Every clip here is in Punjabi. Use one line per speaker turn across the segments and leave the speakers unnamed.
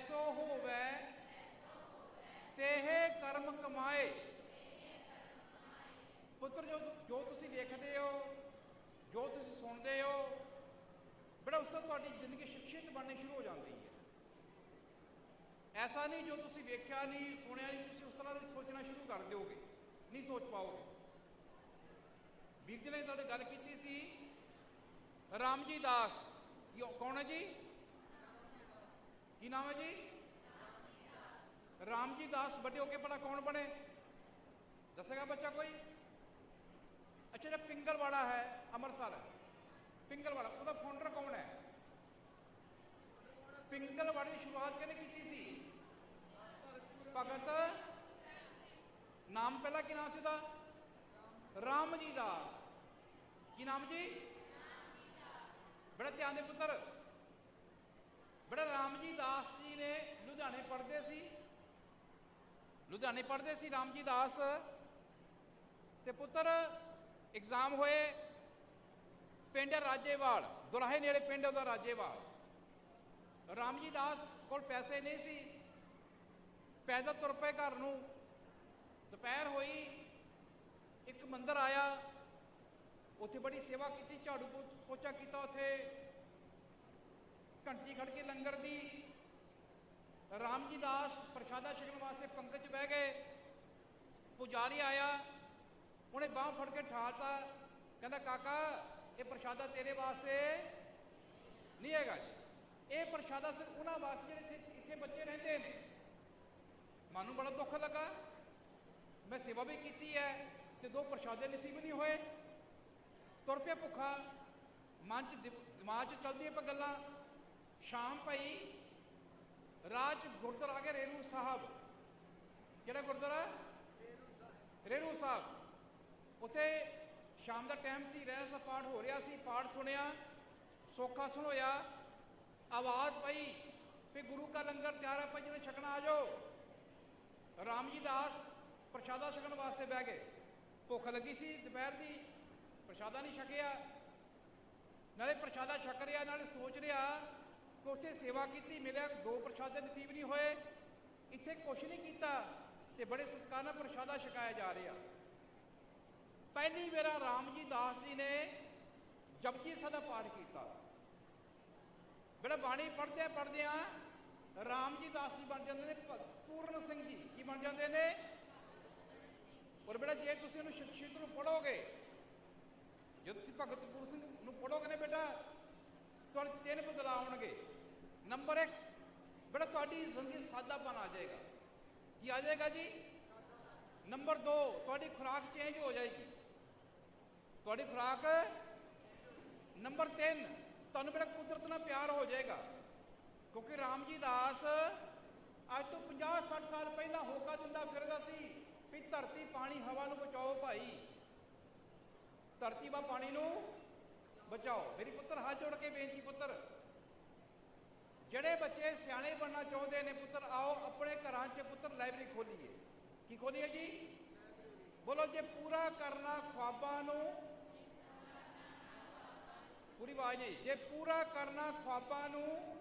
ਐਸੋ ਹੋਵੇ, ਤੇਹੇ ਕਰਮ ਕਮਾਏ। ਪੁੱਤਰ, ਜੋ ਜੋ ਤੁਸੀਂ ਵੇਖਦੇ ਹੋ, ਜੋ ਤੁਸੀਂ ਸੁਣਦੇ ਹੋ, ਬੜਾ ਉਸ ਤੋਂ ਤੁਹਾਡੀ ਜ਼ਿੰਦਗੀ ਸ਼ਖਸੀਅਤ ਬਣਨੀ ਸ਼ੁਰੂ ਹੋ ਜਾਂਦੀ ਹੈ। ਐਸਾ ਨਹੀਂ ਜੋ ਤੁਸੀਂ ਵੇਖਿਆ ਨਹੀਂ, ਸੁਣਿਆ ਨਹੀਂ, ਤੁਸੀਂ ਉਸ ਤਰ੍ਹਾਂ ਸੋਚਣਾ ਸ਼ੁਰੂ ਕਰ ਦਿਓਗੇ, ਨਹੀਂ ਸੋਚ ਪਾਓਗੇ। ਵੀਰ ਜੀ ਨੇ ਤੁਹਾਡੇ ਗੱਲ ਕੀਤੀ ਸੀ ਰਾਮ ਜੀ ਦਾਸ ਕੌਣ ਹੈ ਜੀ? ਨਾਮ ਹੈ ਜੀ? ਰਾਮ ਜੀ ਦਾਸ। ਵੱਡੇ ਹੋ ਕੇ ਪਤਾ ਕੌਣ ਬਣੇ? ਦੱਸੇਗਾ ਬੱਚਾ ਕੋਈ? ਅੱਛਾ, ਜਿਹੜਾ ਪਿੰਗਲਵਾੜਾ ਹੈ, ਅੰਮ੍ਰਿਤਸਰ ਪਿੰਗਲਵਾੜਾ, ਉਹਦਾ ਫਾਊਂਡਰ ਕੌਣ ਹੈ? ਪਿੰਗਲਵਾੜੇ ਦੀ ਸ਼ੁਰੂਆਤ ਕਿਹਨੇ ਕੀਤੀ ਸੀ? ਭਗਤ। ਨਾਮ ਪਹਿਲਾਂ ਕੀ ਨਾਮ ਸੀ ਉਹਦਾ? ਰਾਮ ਜੀ ਦਾਸ। ਕੀ ਨਾਮ ਜੀ? ਬੜਾ ਧਿਆਨ ਦੇ ਪੁੱਤਰ। ਬੜਾ ਰਾਮ ਜੀ ਦਾਸ ਜੀ ਨੇ ਲੁਧਿਆਣੇ ਪੜ੍ਹਦੇ ਸੀ। ਲੁਧਿਆਣੇ ਪੜ੍ਹਦੇ ਸੀ ਰਾਮਜੀ ਦਾਸ। ਤੇ ਪੁੱਤਰ ਐਗਜ਼ਾਮ ਹੋਏ ਪਿੰਡ ਰਾਜੇਵਾਲ, ਦੁਰਾਹੇ ਨੇੜੇ ਪਿੰਡ ਉਹਦਾ ਰਾਜੇਵਾਲ। ਰਾਮਜੀ ਦਾਸ ਕੋਲ ਪੈਸੇ ਨਹੀਂ ਸੀ। ਪੈਦਲ ਤੁਰ ਪਏ ਘਰ ਨੂੰ। ਦੁਪਹਿਰ ਹੋਈ, ਇੱਕ ਮੰਦਰ ਆਇਆ। ਉੱਥੇ ਬੜੀ ਸੇਵਾ ਕੀਤੀ, ਝਾੜੂ ਪੋ- ਪੋਚਾ ਕੀਤਾ ਉੱਥੇ। ਘੰਟੀ ਖੜ ਕੇ ਲੰਗਰ ਦੀ। ਰਾਮ ਜੀ ਦਾਸ ਪ੍ਰਸ਼ਾਦਾ ਛਕਣ ਵਾਸਤੇ ਪੰਗਤ 'ਚ ਬਹਿ ਗਏ। ਪੁਜਾਰੀ ਆਇਆ, ਉਹਨੇ ਬਾਹ ਫੜ ਕੇ ਠਾਲਤਾ। ਕਹਿੰਦਾ, ਕਾਕਾ, ਇਹ ਪ੍ਰਸ਼ਾਦਾ ਤੇਰੇ ਵਾਸਤੇ ਨਹੀਂ ਹੈਗਾ ਜੀ। ਇਹ ਪ੍ਰਸ਼ਾਦਾ ਸਿਰਫ ਉਹਨਾਂ ਵਾਸਤੇ ਜਿਹੜੇ ਇੱਥੇ ਇੱਥੇ ਬੱਚੇ ਰਹਿੰਦੇ ਨੇ। ਮਨ ਨੂੰ ਬੜਾ ਦੁੱਖ ਲੱਗਾ। ਮੈਂ ਸੇਵਾ ਵੀ ਕੀਤੀ ਹੈ ਤੇ ਦੋ ਪ੍ਰਸ਼ਾਦੇ ਨਸੀਬ ਨਹੀਂ ਹੋਏ। ਤੁਰ ਪਿਆ ਭੁੱਖਾ। ਮਨ ਚ ਦਿਮ- ਦਿਮਾਗ ਚ ਚਲਦੀਆਂ ਪਈਆਂ ਗੱਲਾਂ। ਸ਼ਾਮ ਪਈ ਰਾਜ ਗੁਰਦੁਆਰਾ ਆ ਗਿਆ ਰੇਰੂ ਸਾਹਿਬ। ਕਿਹੜਾ ਗੁਰਦੁਆਰਾ? ਰੇਰੂ ਸਾਹਿਬ। ਉੱਥੇ ਸ਼ਾਮ ਦਾ ਟਾਈਮ ਸੀ ਰਹਿਸ ਦਾ ਪਾਠ ਹੋ ਰਿਹਾ ਸੀ, ਪਾਠ ਸੁਣਿਆ, ਸੋਖਾ ਸੁਣੋਇਆ। ਆਵਾਜ਼ ਪਈ ਵੀ ਗੁਰੂ ਕਾ ਲੰਗਰ ਤਿਆਰ ਹੈ ਭਾਈ ਜਿਹਨੇ ਛਕਣਾ ਆ ਜਾਓ। ਰਾਮ ਜੀ ਦਾਸ ਪ੍ਰਸ਼ਾਦਾ ਛਕਣ ਵਾਸਤੇ ਬਹਿ ਗਏ। ਭੁੱਖ ਲੱਗੀ ਸੀ ਦੁਪਹਿਰ ਦੀ, ਪ੍ਰਸ਼ਾਦਾ ਨਹੀਂ ਛਕਿਆ। ਨਾਲੇ ਪ੍ਰਸ਼ਾਦਾ ਛਕ ਰਿਹਾ, ਨਾਲੇ ਸੋਚ ਰਿਹਾ ਕਿ ਉੱਥੇ ਸੇਵਾ ਕੀਤੀ, ਮਿਲਿਆ, ਦੋ ਪ੍ਰਸ਼ਾਦੇ ਨਸੀਬ ਨਹੀਂ ਹੋਏ। ਇੱਥੇ ਕੁਛ ਨਹੀਂ ਕੀਤਾ ਤੇ ਬੜੇ ਸਤਿਕਾਰ ਨਾਲ ਪ੍ਰਸ਼ਾਦਾ ਛਕਾਇਆ ਜਾ ਰਿਹਾ। ਪਹਿਲੀ ਵਾਰ ਰਾਮ ਜੀ ਦਾਸ ਜੀ ਨੇ ਜਪਜੀ ਸਾਹਿਬ ਦਾ ਪਾਠ ਕੀਤਾ। ਬੜਾ ਬਾਣੀ ਪੜ੍ਹਦੇ ਪੜ੍ਹਦੇ ਆ ਰਾਮ ਜੀ ਦਾਸ ਜੀ ਬਣ ਜਾਂਦੇ ਨੇ ਭਗਤ ਪੂਰਨ ਸਿੰਘ ਜੀ। ਕੀ ਬਣ ਜਾਂਦੇ ਨੇ? ਔਰ ਬੇਟਾ, ਜੇ ਤੁਸੀਂ ਉਹਨੂੰ ਸ਼ਖਸੀਅਤ ਨੂੰ ਪੜੋਗੇ ਜੇ ਤੁਸੀਂ ਭਗਤ ਪੂਰਨ ਸਿੰਘ ਨੂੰ ਪੜੋਗੇ ਨੇ ਬੇਟਾ, ਤੁਹਾਡੇ ਤਿੰਨ ਬਦਲਾਅ ਨੰਬਰ 1 ਬੇਟਾ ਤੁਹਾਡੀ ਜ਼ਿੰਦਗੀ ਸਾਦਾਪਨ ਆ ਜਾਏਗਾ। ਕੀ ਆ ਜਾਏਗਾ ਜੀ? ਨੰਬਰ 2 ਤੁਹਾਡੀ ਖੁਰਾਕ ਚੇਂਜ ਹੋ ਜਾਏਗੀ। ਤੁਹਾਡੀ ਖੁਰਾਕ, ਨੰਬਰ 3 ਤੁਹਾਨੂੰ ਬੜਾ ਕੁਦਰਤ ਨਾਲ ਪਿਆਰ ਹੋ ਜਾਏਗਾ। ਕਿਉਂਕਿ ਰਾਮ ਜੀ ਦਾਸ ਅੱਜ ਤੋਂ 50 60 ਸਾਲ ਪਹਿਲਾਂ ਹੋਕਾ ਦਿੰਦਾ ਫਿਰਦਾ ਸੀ ਵੀ ਧਰਤੀ ਪਾਣੀ ਹਵਾ ਨੂੰ ਬਚਾਓ ਭਾਈ। ਧਰਤੀ ਵਾ ਪਾਣੀ ਨੂੰ ਬਚਾਓ। ਮੇਰੀ ਪੁੱਤਰ ਹੱਥ ਜੋੜ ਕੇ ਬੇਨਤੀ ਪੁੱਤਰ ਜਿਹੜੇ ਬੱਚੇ ਸਿਆਣੇ ਬਣਨਾ ਚਾਹੁੰਦੇ ਨੇ ਪੁੱਤਰ, ਆਓ ਆਪਣੇ ਘਰਾਂ 'ਚ ਪੁੱਤਰ ਲਾਇਬ੍ਰੇਰੀ ਖੋਲੀਏ। ਕੀ ਖੋਲੀਏ ਜੀ? ਬੋਲੋ, ਜੇ ਪੂਰਾ ਕਰਨਾ ਖੁਆਬਾਂ ਨੂੰ। ਪੂਰੀ ਆਵਾਜ਼ ਨਹੀਂ ਜੇ ਪੂਰਾ ਕਰਨਾ ਖੁਆਬਾਂ ਨੂੰ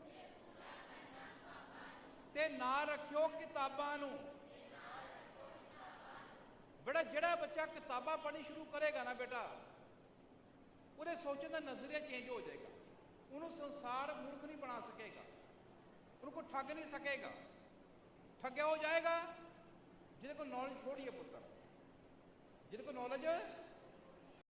ਤੇ ਨਾ ਰੱਖਿਓ ਕਿਤਾਬਾਂ ਨੂੰ। ਬੜਾ ਜਿਹੜਾ ਬੱਚਾ ਕਿਤਾਬਾਂ ਪੜ੍ਹਨੀ ਸ਼ੁਰੂ ਕਰੇਗਾ ਨਾ ਬੇਟਾ, ਉਹਦੇ ਸੋਚਣ ਦਾ ਨਜ਼ਰੀਆ ਚੇਂਜ ਹੋ ਜਾਏਗਾ। ਉਹਨੂੰ ਸੰਸਾਰ ਮੂਰਖ ਨਹੀਂ ਬਣਾ ਸਕੇਗਾ। ਉਹਨੂੰ ਕੋਈ ਠੱਗ ਨਹੀਂ ਸਕੇਗਾ ਠੱਗਿਆ ਹੋ ਜਾਏਗਾ ਜਿਹਦੇ ਕੋਲ ਨੌਲੇਜ ਥੋੜੀ ਹੈ ਪੁੱਤਰ ਜਿਹਦੇ